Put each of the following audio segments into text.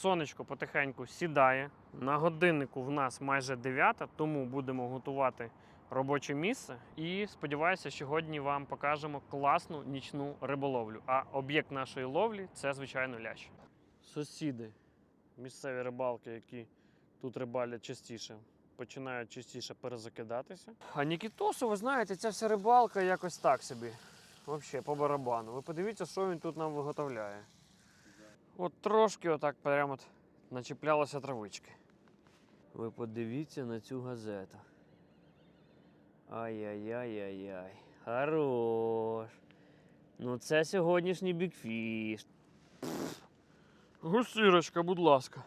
Сонечко потихеньку сідає. На годиннику в нас майже 9, тому будемо готувати робоче місце. І сподіваюся, сьогодні вам покажемо класну нічну риболовлю. А об'єкт нашої ловлі це, звичайно, лящ. Сусіди, місцеві рибалки, які тут рибалять частіше, починають частіше перезакидатися. А Нікітосу, ви знаєте, ця вся рибалка якось так собі. Взагалі, по барабану. Ви подивіться, що він тут нам виготовляє. От трошки отак прямо от начіплялося травички. Ви подивіться на цю газету. Ай-яй-яй-яй-яй. Хорош. Ну, це сьогоднішній бікфіш. Гусирочка, будь ласка.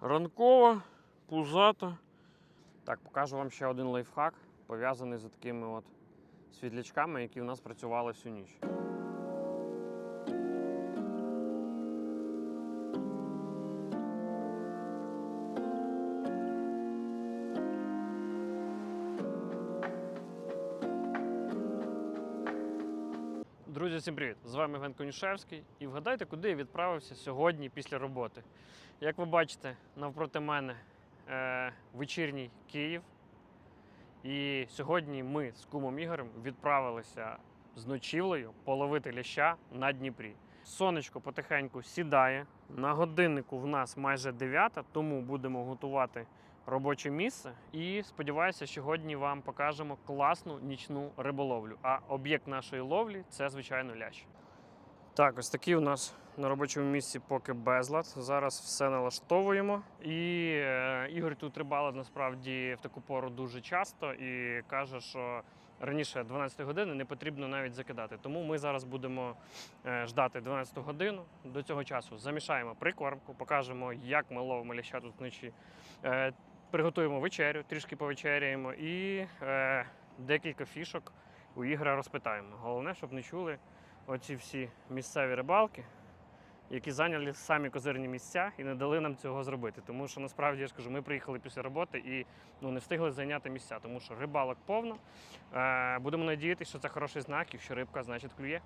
Ранкова, пузата. Так, покажу вам ще один лайфхак, пов'язаний з такими от світлячками, які в нас працювали всю ніч. Всім привіт! З вами Іван Конюшевський. І вгадайте, куди я відправився сьогодні після роботи. Як ви бачите, навпроти мене е, вечірній Київ. І сьогодні ми з кумом Ігорем відправилися з ночівлею половити ляща на Дніпрі. Сонечко потихеньку сідає. На годиннику в нас майже 9, тому будемо готувати робоче місце. І сподіваюся, сьогодні вам покажемо класну нічну риболовлю. А об'єкт нашої ловлі це, звичайно, лящ. Так, ось такий у нас на робочому місці поки безлад. Зараз все налаштовуємо. І е, Ігор тут рибалить насправді в таку пору дуже часто і каже, що раніше 12 години не потрібно навіть закидати. Тому ми зараз будемо е, ждати 12 годину. До цього часу замішаємо прикормку, покажемо, як ми ловимо ляща тут вночі. Е, приготуємо вечерю, трішки повечеряємо і е, декілька фішок у Ігора розпитаємо. Головне, щоб не чули оці всі місцеві рибалки, які зайняли самі козирні місця і не дали нам цього зробити. Тому що насправді я ж кажу, ми приїхали після роботи і ну, не встигли зайняти місця, тому що рибалок повно. Е, будемо надіятися, що це хороший знак, і що рибка, значить, клює.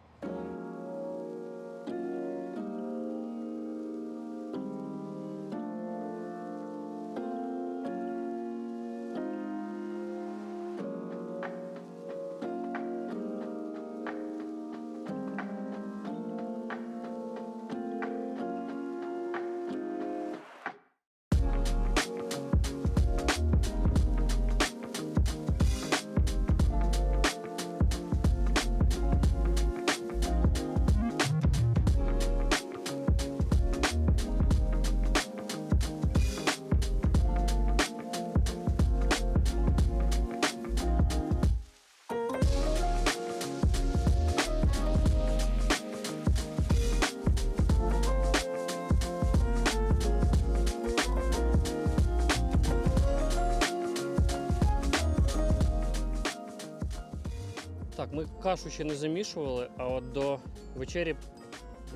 Так, ми кашу ще не замішували, а от до вечері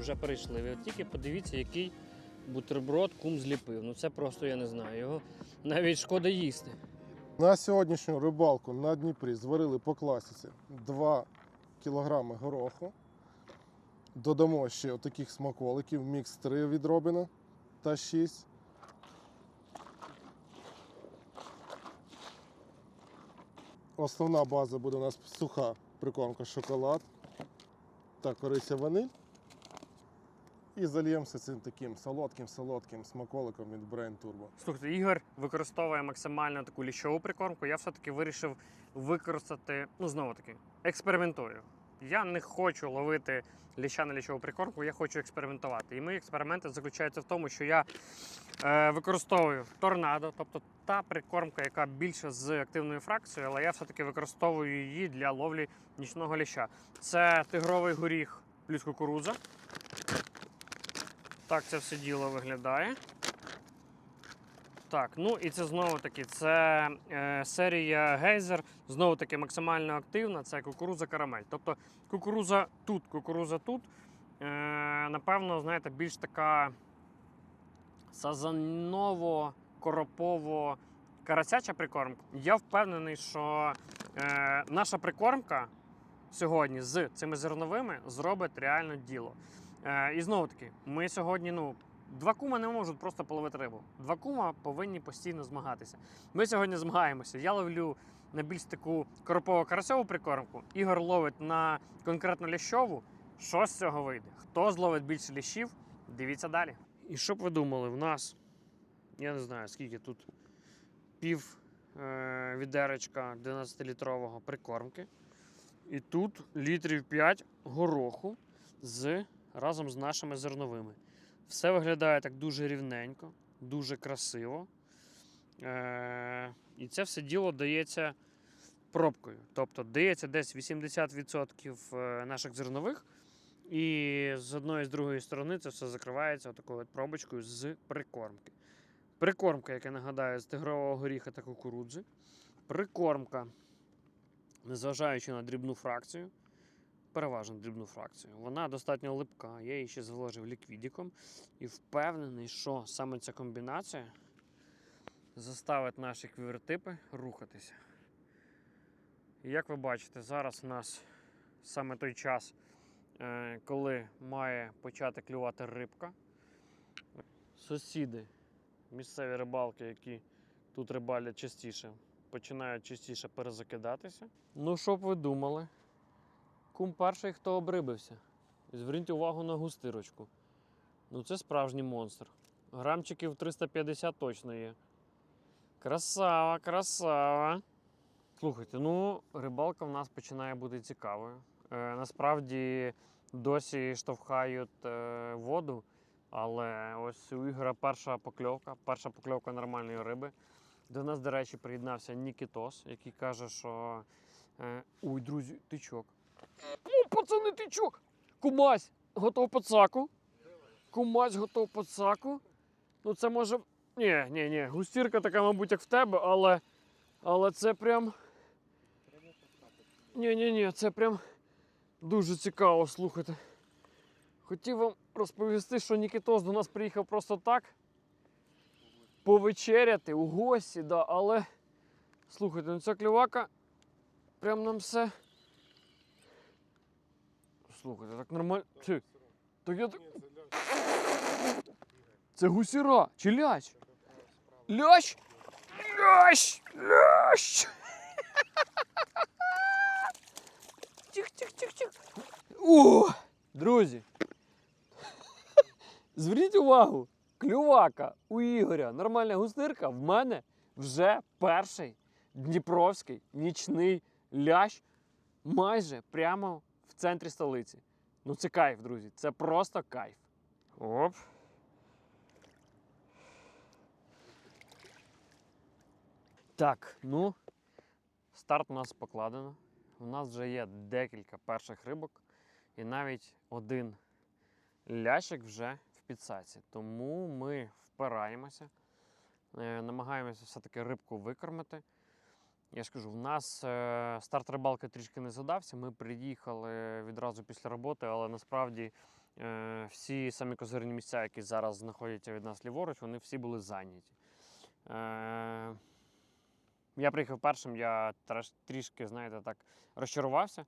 вже перейшли. Ви от тільки подивіться, який бутерброд кум зліпив. Ну це просто я не знаю. Його навіть шкода їсти. На сьогоднішню рибалку на Дніпрі зварили по класиці 2 кг гороху. Додамо ще отаких смаколиків, мікс 3 від та 6. Основна база буде у нас суха прикормка шоколад та кориця ваниль. І зальємося цим таким солодким-солодким смаколиком від Brain Turbo. Слухайте, Ігор використовує максимально таку ліщову прикормку. Я все-таки вирішив використати, ну знову таки, експериментую. Я не хочу ловити ліща на лічову прикормку, я хочу експериментувати. І мої експерименти заключаються в тому, що я е, використовую торнадо, тобто та прикормка, яка більше з активною фракцією, але я все-таки використовую її для ловлі нічного ліща. Це тигровий горіх плюс кукуруза. Так це все діло виглядає. Так, ну і це знову таки це е, серія гейзер, знову таки максимально активна. Це кукуруза карамель. Тобто кукуруза тут, кукуруза тут. Е, напевно, знаєте, більш така сазаново, коропово карасяча прикормка. Я впевнений, що е, наша прикормка сьогодні з цими зерновими зробить реально діло. Е, і знову таки, ми сьогодні, ну, Два кума не можуть просто половити рибу. Два кума повинні постійно змагатися. Ми сьогодні змагаємося. Я ловлю на більш таку коропово карасьову прикормку. Ігор ловить на конкретно лящову. Що з цього вийде? Хто зловить більше лящів? Дивіться далі. І що б ви думали, в нас, я не знаю, скільки тут пів е, відеречка 12-літрового прикормки. І тут літрів 5 гороху з, разом з нашими зерновими. Все виглядає так дуже рівненько, дуже красиво. Е, і це все діло дається пробкою. Тобто дається десь 80% е, наших зернових, і з одної з другої сторони це все закривається такою от пробочкою з прикормки. Прикормка, як я нагадаю, з тигрового горіха та кукурудзи. Прикормка, незважаючи на дрібну фракцію, переважно дрібну фракцію, вона достатньо липка. Я її ще зволожив ліквідіком і впевнений, що саме ця комбінація заставить наші квівертипи рухатися. І як ви бачите, зараз у нас саме той час, е, коли має почати клювати рибка. Сусіди, місцеві рибалки, які тут рибалять частіше, починають частіше перезакидатися. Ну, що б ви думали? Кум перший, хто обрибився. Зверніть увагу на густирочку. Ну, це справжній монстр. Грамчиків 350 точно є. Красава, красава. Слухайте, ну, рибалка в нас починає бути цікавою. Е, насправді досі штовхають е, воду, але ось у Ігора перша покльовка, перша покльовка нормальної риби. До нас, до речі, приєднався Нікітос, який каже, що. Е, Ой, друзі, тичок. О, пацани, тичок! Кумась, готов пацаку. Кумась готов пацаку. Ну, це може. Ні, ні, ні. Густірка така, мабуть, як в тебе, але. Але це прям. Ні, ні, ні, це прям дуже цікаво слухати. Хотів вам розповісти, що Нікітос до нас приїхав просто так. Повечеряти у гості, да, але. Слухайте, ну ця клювака прям нам все. Слухайте, так нормально. Чи, так я так. Це гусіра чи лящ? Лящ? Лящ! Лящ! Тих, тих, тих, тих. О, друзі. Зверніть увагу, клювака у Ігоря, нормальна густирка, в мене вже перший дніпровський нічний лящ майже прямо в центрі столиці. Ну це кайф, друзі. Це просто кайф. Оп. Так, ну, старт у нас покладено. У нас вже є декілька перших рибок і навіть один лящик вже в підсаці. Тому ми впираємося, е, намагаємося все-таки рибку викормити. Я ж кажу, в нас е, старт рибалки трішки не задався. Ми приїхали відразу після роботи, але насправді е, всі самі козирні місця, які зараз знаходяться від нас ліворуч, вони всі були зайняті. Е, я приїхав першим, я трішки, знаєте, так розчарувався.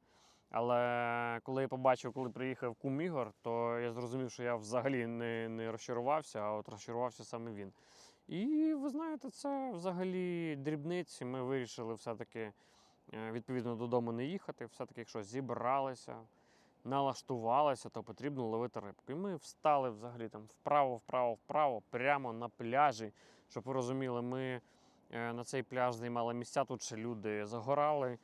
Але коли я побачив, коли приїхав кум Ігор, то я зрозумів, що я взагалі не, не розчарувався, а от розчарувався саме він. І ви знаєте, це взагалі дрібниці. Ми вирішили все-таки е, відповідно додому не їхати. Все-таки, якщо зібралися, налаштувалися, то потрібно ловити рибку. І ми встали взагалі там вправо, вправо, вправо, прямо на пляжі. Щоб ви розуміли, ми е, на цей пляж займали місця, тут ще люди загорали.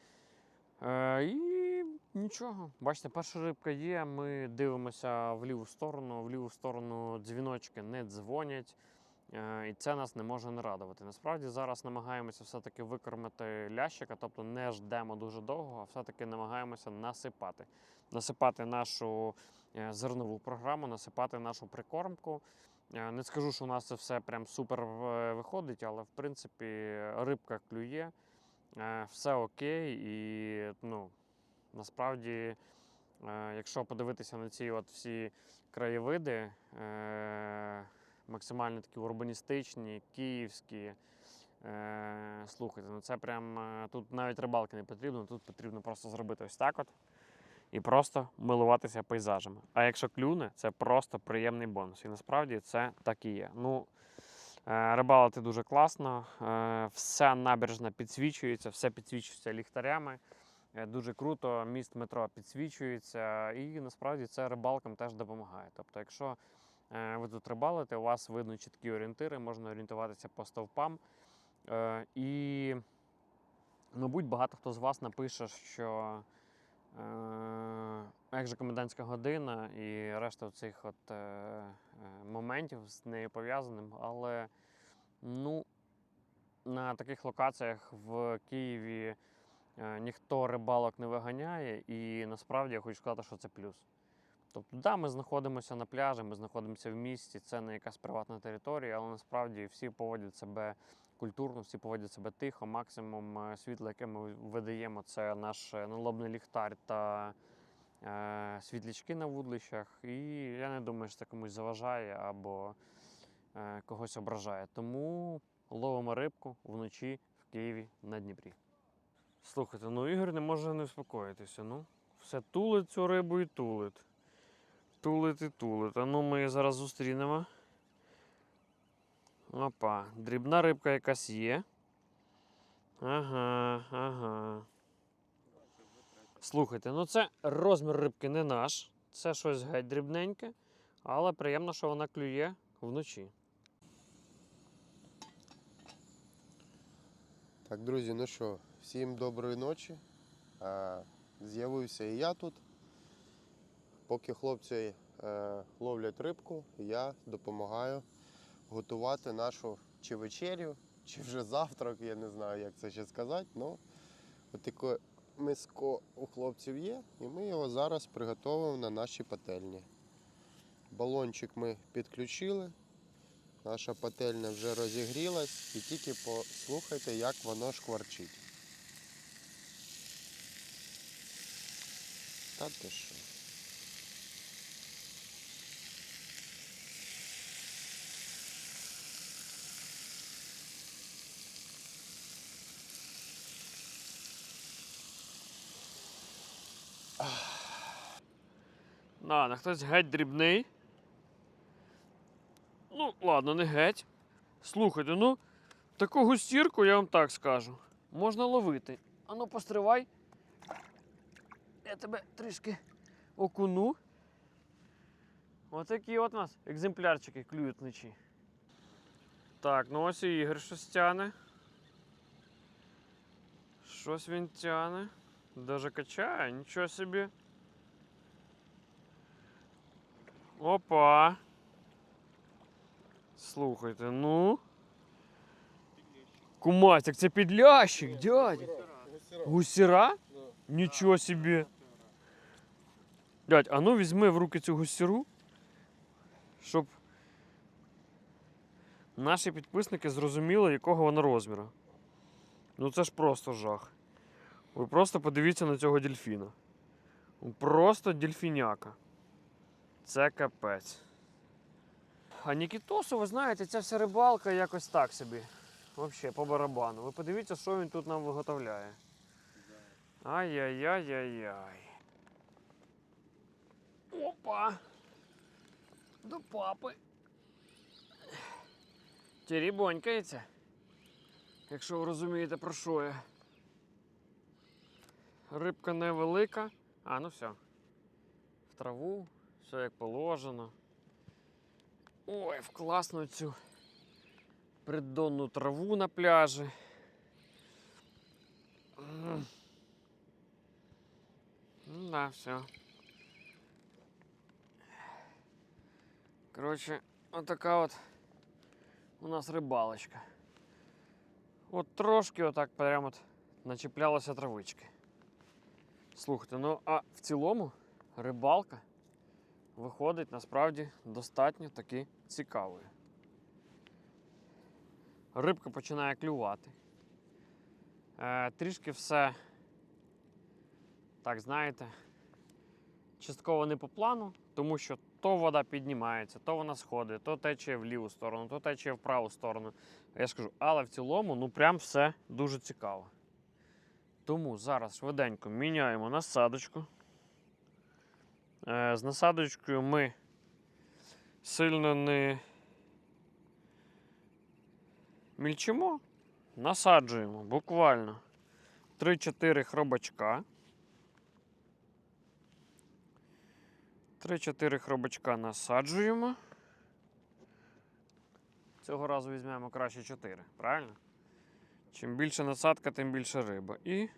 Е, І нічого. Бачите, перша рибка є. Ми дивимося в ліву сторону. В ліву сторону дзвіночки не дзвонять. Е, І це нас не може не радувати. Насправді зараз намагаємося все-таки викормити лящика, тобто не ждемо дуже довго, а все-таки намагаємося насипати. Насипати нашу е, зернову програму, насипати нашу прикормку. Е, Не скажу, що у нас це все прям супер виходить, але в принципі рибка клює, все окей. І ну, насправді, якщо подивитися на ці от всі краєвиди, максимально такі урбаністичні, київські. Е, слухайте, ну це прям е, тут навіть рибалки не потрібно, тут потрібно просто зробити ось так от. і просто милуватися пейзажами. А якщо клюне, це просто приємний бонус. І насправді це так і є. Ну, е, рибалити дуже класно, е, вся набережна підсвічується, все підсвічується ліхтарями. Е, Дуже круто, міст метро підсвічується, і насправді це рибалкам теж допомагає. Тобто, якщо ви тут рибалите, у вас видно чіткі орієнтири, можна орієнтуватися по стовпам. Е, І, мабуть, багато хто з вас напише, що е, як же комендантська година і решта цих от е, е, моментів з нею пов'язаним, але ну, на таких локаціях в Києві е, ніхто рибалок не виганяє, і насправді я хочу сказати, що це плюс. Тобто, да, ми знаходимося на пляжі, ми знаходимося в місті, це не якась приватна територія, але насправді всі поводять себе культурно, всі поводять себе тихо. Максимум е, світла, яке ми видаємо, це наш е, налобний ліхтар та е, світлячки на вудлищах. І я не думаю, що це комусь заважає або е, когось ображає. Тому ловимо рибку вночі в Києві на Дніпрі. Слухайте, ну Ігор не може не успокоїтися. Ну, все тулить цю рибу і тулить. Тулить і тулить. А ну ми її зараз зустрінемо. Опа, дрібна рибка якась є. Ага, ага. Слухайте, ну це розмір рибки не наш. Це щось геть дрібненьке, але приємно, що вона клює вночі. Так, друзі, ну що, всім доброї ночі. З'явився і я тут. Поки хлопці е, ловлять рибку, я допомагаю готувати нашу чи вечерю, чи вже завтрак, я не знаю, як це ще сказати. Ну, отаке миско у хлопців є, і ми його зараз приготуємо на нашій пательні. Балончик ми підключили. Наша пательня вже розігрілась і тільки послухайте, як воно шкварчить. Та ти що? Ладно, хтось геть дрібний. Ну, ладно, не геть. Слухайте, ну, таку густірку, я вам так скажу. Можна ловити. Ану, постривай. Я тебе трішки окуну. Отакі от у нас екземплярчики клюють вночі. Так, ну ось і Ігор щось тяне. Щось він тяне. Даже качає, нічого собі. Опа. Слухайте, ну. Кумасик, це підлящик, дядь. Гусіра? Нічого собі. Дядь, а ну візьми в руки цю гусіру, щоб наші підписники зрозуміли, якого вона розміру. Ну це ж просто жах. Ви просто подивіться на цього дельфіна. Просто дельфіняка. Це капець. А Нікітосу, ви знаєте, ця вся рибалка якось так собі. Взагалі, по барабану. Ви подивіться, що він тут нам виготовляє. Ай-яй-яй-яй-яй. Опа! До папи. Терібонькається. Якщо ви розумієте, про що я. Рибка невелика. А, ну все. В траву, все як положено. Ой, в класну цю придонну траву на пляжі. Ну да, все. Коротше, отака от у нас рибалочка. От трошки отак прямо от начіплялася травички. Слухайте, ну а в цілому рибалка виходить насправді достатньо таки цікавою. Рибка починає клювати. Е, трішки все, так знаєте, частково не по плану, тому що то вода піднімається, то вона сходить, то тече в ліву сторону, то тече в праву сторону. Я ж кажу, але в цілому, ну прям все дуже цікаво. Тому зараз швиденько міняємо насадочку. Е, З насадочкою ми сильно не мільчимо, насаджуємо буквально 3-4 хробачка. 3-4 хробачка насаджуємо. Цього разу візьмемо краще 4, правильно? Чим більше насадка, тим більше риба. І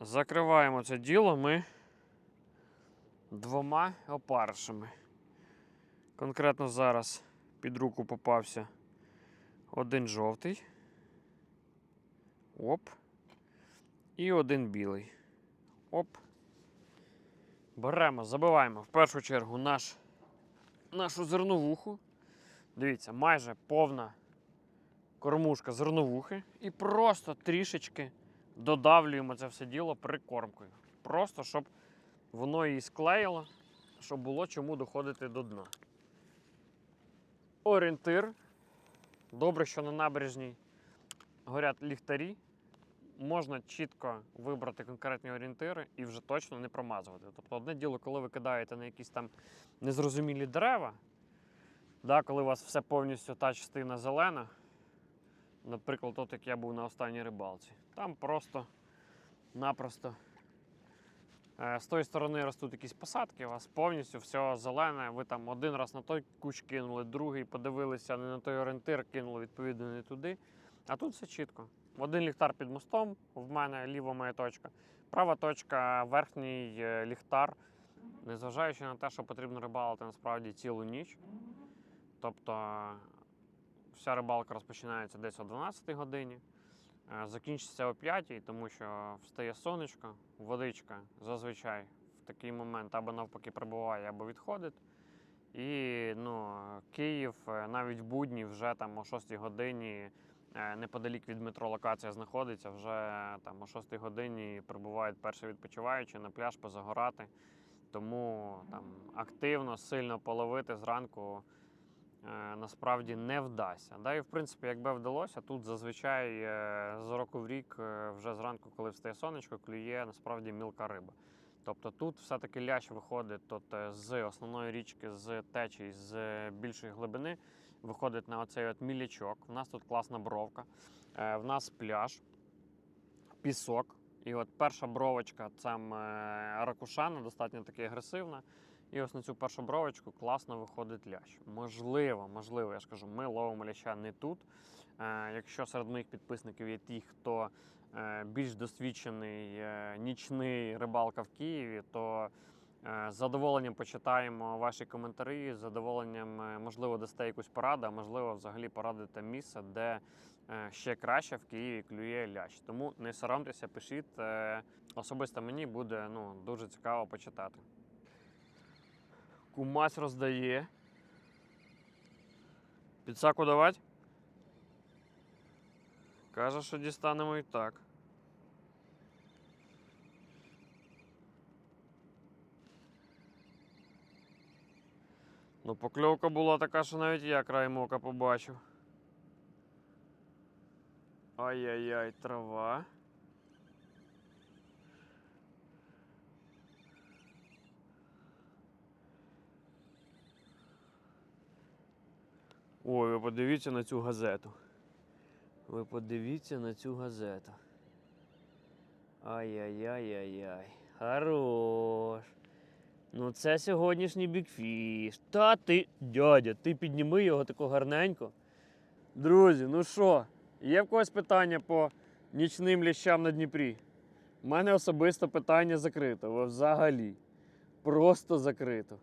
закриваємо це діло ми двома опаришами. Конкретно зараз під руку попався один жовтий. Оп. І один білий. Оп. Беремо, забиваємо в першу чергу наш, нашу зерновуху. Дивіться, майже повна кормушка зерновухи. І просто трішечки додавлюємо це все діло прикормкою. Просто щоб воно її склеїло, щоб було чому доходити до дна. Орієнтир. Добре, що на набережній горять ліхтарі. Можна чітко вибрати конкретні орієнтири і вже точно не промазувати. Тобто, одне діло, коли ви кидаєте на якісь там незрозумілі дерева, да, коли у вас все повністю та частина зелена, наприклад, от як я був на останній рибалці, там просто-напросто з тої сторони ростуть якісь посадки, у вас повністю все зелене. Ви там один раз на той кущ кинули, другий подивилися не на той орієнтир, кинули відповідно не туди. А тут все чітко. Один ліхтар під мостом, в мене ліва моя точка. Права точка, верхній е, ліхтар. Незважаючи на те, що потрібно рибалити насправді цілу ніч. Тобто вся рибалка розпочинається десь о 12 годині, е, закінчиться о 5, тому що встає сонечко, водичка зазвичай в такий момент або навпаки прибуває, або відходить. І ну, Київ е, навіть в будні вже там о 6 годині е, неподалік від метро локація знаходиться. Вже там о 6 годині прибувають перші відпочиваючі на пляж позагорати. Тому там активно, сильно половити зранку е, насправді не вдасться. Да, і в принципі, якби вдалося, тут зазвичай е, з року в рік, е, вже зранку, коли встає сонечко, клює насправді мілка риба. Тобто тут все-таки лящ виходить тут, е, з основної річки, з течії, з більшої глибини, виходить на оцей от мілячок. У нас тут класна бровка, е, в нас пляж, пісок. І от перша бровочка це е, ракушана, достатньо таки агресивна. І ось на цю першу бровочку класно виходить лящ. Можливо, можливо, я ж кажу, ми ловимо ляща не тут. Е, якщо серед моїх підписників є ті, хто е, більш досвідчений е, нічний рибалка в Києві, то з задоволенням почитаємо ваші коментарі, з задоволенням, можливо, дасте якусь пораду, а можливо, взагалі порадите місце, де ще краще в Києві клює лящ. Тому не соромтеся, пишіть. Особисто мені буде ну, дуже цікаво почитати. Кумась роздає. Підсаку давати? Каже, що дістанемо і так. Ну, покльовка була така, що навіть я краєм ока побачив. Ай-яй-яй, трава. Ой, ви подивіться на цю газету. Ви подивіться на цю газету. Ай-яй-яй-яй-яй. Хорош. Ну, це сьогоднішній бікфіш. Та ти, дядя, ти підніми його тако гарненько. Друзі, ну що, є в когось питання по нічним лящам на Дніпрі? У мене особисто питання закрито. Взагалі. Просто закрито.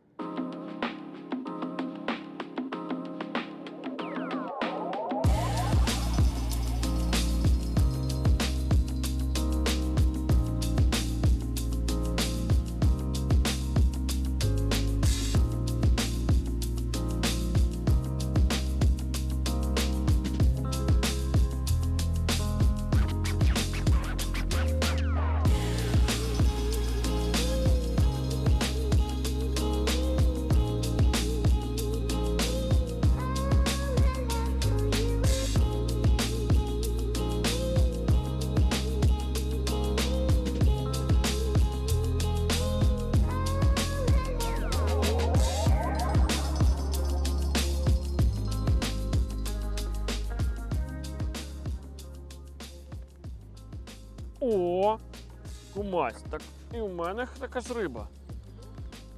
Кумась, так і в мене така ж риба.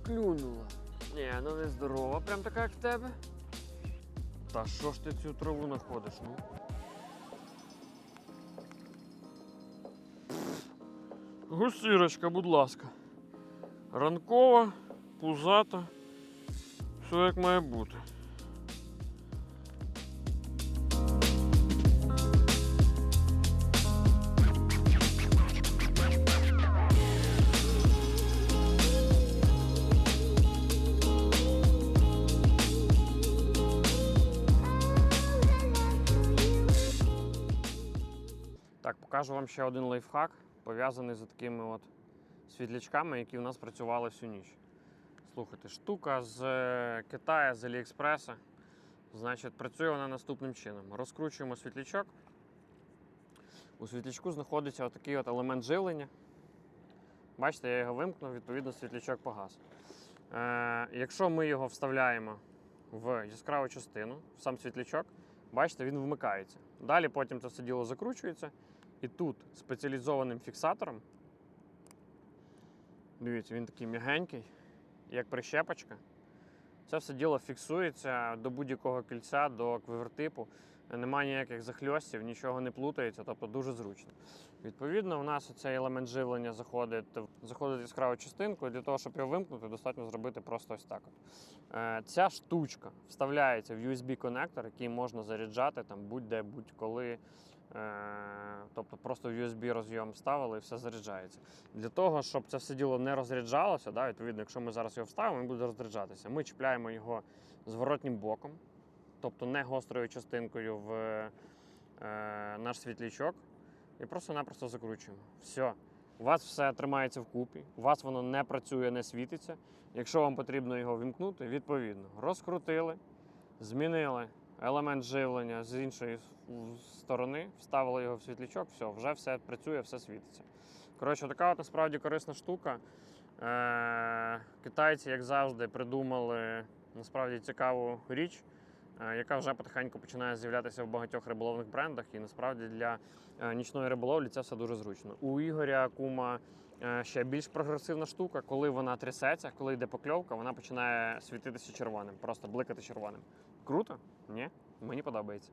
Клюнула. Ні, ну не здорова, прям така, як в тебе. Та що ж ти цю траву знаходиш, ну? Гусірочка, будь ласка. Ранкова, пузата. Все як має бути. Покажу вам ще один лайфхак, пов'язаний з такими от світлячками, які у нас працювали всю ніч. Слухайте, штука з е, Китаю, з Аліекспреса. Значить, працює вона наступним чином. Розкручуємо світлячок. У світлячку знаходиться отакий от елемент живлення. Бачите, я його вимкнув, відповідно, світлячок погас. Е, якщо ми його вставляємо в яскраву частину, в сам світлячок, бачите, він вмикається. Далі потім це все діло закручується. І тут спеціалізованим фіксатором. Дивіться, він такий м'ягенький, як прищепочка. Це все діло фіксується до будь-якого кільця, до квивертипу. Немає ніяких захльостів, нічого не плутається, тобто дуже зручно. Відповідно, у нас цей елемент живлення заходить, заходить яскраву частинку. і Для того, щоб його вимкнути, достатньо зробити просто ось так. От. Е, Ця штучка вставляється в USB-конектор, який можна заряджати там будь-де, будь-коли. Е, Тобто просто в USB розйом вставили і все заряджається. Для того, щоб це все діло не розряджалося, да, відповідно, якщо ми зараз його вставимо, він буде розряджатися. Ми чіпляємо його зворотнім боком, тобто не гострою частинкою в е, наш світлячок, і просто-напросто закручуємо. Все. У вас все тримається вкупі, у вас воно не працює, не світиться. Якщо вам потрібно його вімкнути, відповідно, розкрутили, змінили елемент живлення з іншої сторони, вставили його в світлячок, все, вже все працює, все світиться. Коротше, така от насправді корисна штука. Е- китайці, як завжди, придумали насправді цікаву річ, е, яка вже потихеньку починає з'являтися в багатьох риболовних брендах. І насправді для е, нічної риболовлі це все дуже зручно. У Ігоря Кума е, ще більш прогресивна штука, коли вона трясеться, коли йде покльовка, вона починає світитися червоним, просто бликати червоним. Круто? Ні? Мені подобається.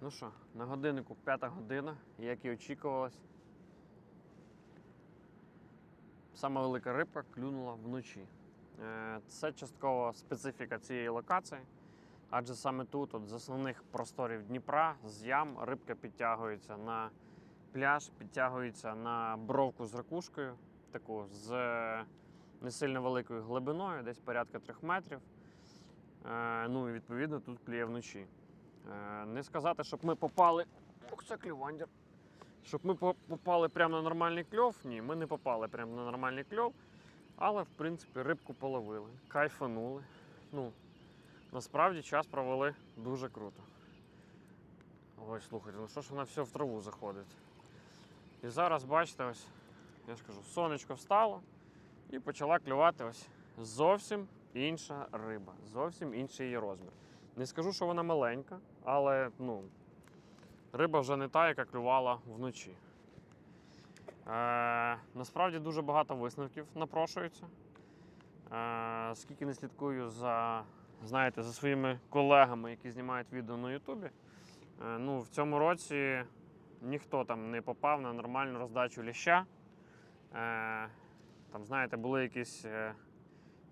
Ну що, на годиннику п'ята година, як і очікувалось. Сама велика рибка клюнула вночі. Е, Це частково специфіка цієї локації, адже саме тут, от з основних просторів Дніпра, з ям, рибка підтягується на пляж, підтягується на бровку з ракушкою, таку з е, не сильно великою глибиною, десь порядка трьох метрів. Е, Ну і відповідно тут клює вночі. Е, Не сказати, щоб ми попали. Ух, це клювандір. Щоб ми попали прямо на нормальний кльов. Ні, ми не попали прямо на нормальний кльов. Але, в принципі, рибку половили, кайфанули. Ну, насправді час провели дуже круто. Ой, слухайте, ну що ж вона все в траву заходить. І зараз, бачите, ось, я ж кажу, сонечко встало і почала клювати ось зовсім інша риба, зовсім інший її розмір. Не скажу, що вона маленька, але ну, риба вже не та, яка клювала вночі. Е, насправді дуже багато висновків напрошується. Е, скільки не слідкую за, знаєте, за своїми колегами, які знімають відео на Ютубі. Е, ну, в цьому році ніхто там не попав на нормальну роздачу ліща. Е, там, знаєте, були якісь е,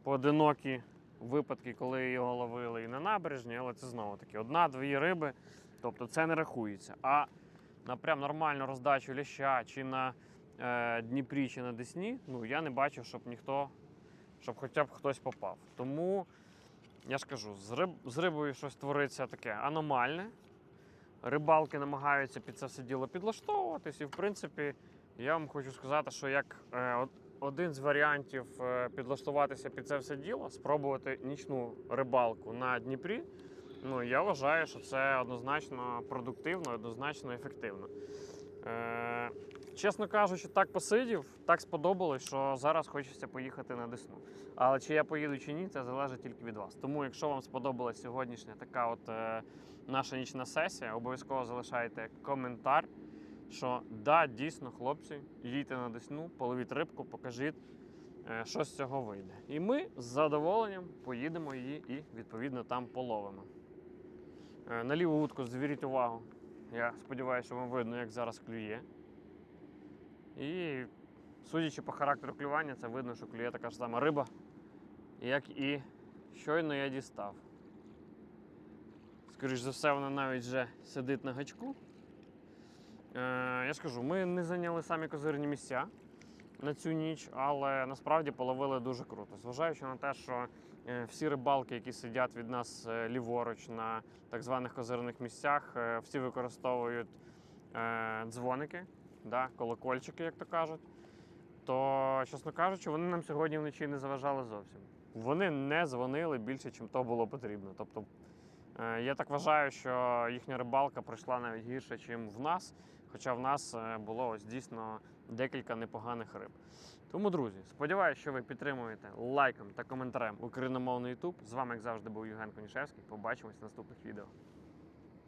поодинокі випадки, коли його ловили і на набережні, але це знову таки одна-дві риби. Тобто це не рахується. А на прям нормальну роздачу ляща чи на е, Дніпрі, чи на Десні, ну я не бачив, щоб ніхто, щоб хоча б хтось попав. Тому я ж кажу, з, риб, з рибою щось твориться таке аномальне. Рибалки намагаються під це все діло підлаштовуватись, і в принципі, я вам хочу сказати, що як е, один з варіантів е, підлаштуватися під це все діло, спробувати нічну рибалку на Дніпрі. Ну, я вважаю, що це однозначно продуктивно, однозначно ефективно. Е, чесно кажучи, так посидів, так сподобалось, що зараз хочеться поїхати на Десну. Але чи я поїду чи ні, це залежить тільки від вас. Тому, якщо вам сподобалась сьогоднішня така от е, наша нічна сесія, обов'язково залишайте коментар. Що да, дійсно, хлопці, їдьте на Десну, половіть рибку, покажіть, е, що з цього вийде. І ми з задоволенням поїдемо її і відповідно там половимо. Е, На ліву вудку зверніть увагу. Я сподіваюся, що вам видно, як зараз клює. І судячи по характеру клювання, це видно, що клює така ж сама риба, як і щойно я дістав. Скоріш за все, вона навіть вже сидить на гачку. Е, я скажу, ми не зайняли самі козирні місця на цю ніч, але насправді половили дуже круто. Зважаючи на те, що е, всі рибалки, які сидять від нас е, ліворуч на так званих козирних місцях, всі використовують дзвоники, да, колокольчики, як то кажуть. То, чесно кажучи, вони нам сьогодні вночі не заважали зовсім. Вони не дзвонили більше, чим то було потрібно. Тобто, я так вважаю, що їхня рибалка пройшла навіть гірше, ніж в нас. Хоча в нас е, було ось дійсно декілька непоганих риб. Тому, друзі, сподіваюся, що ви підтримуєте лайком та коментарем україномовний YouTube. З вами, як завжди, був Євген Конішевський. Побачимось в наступних відео.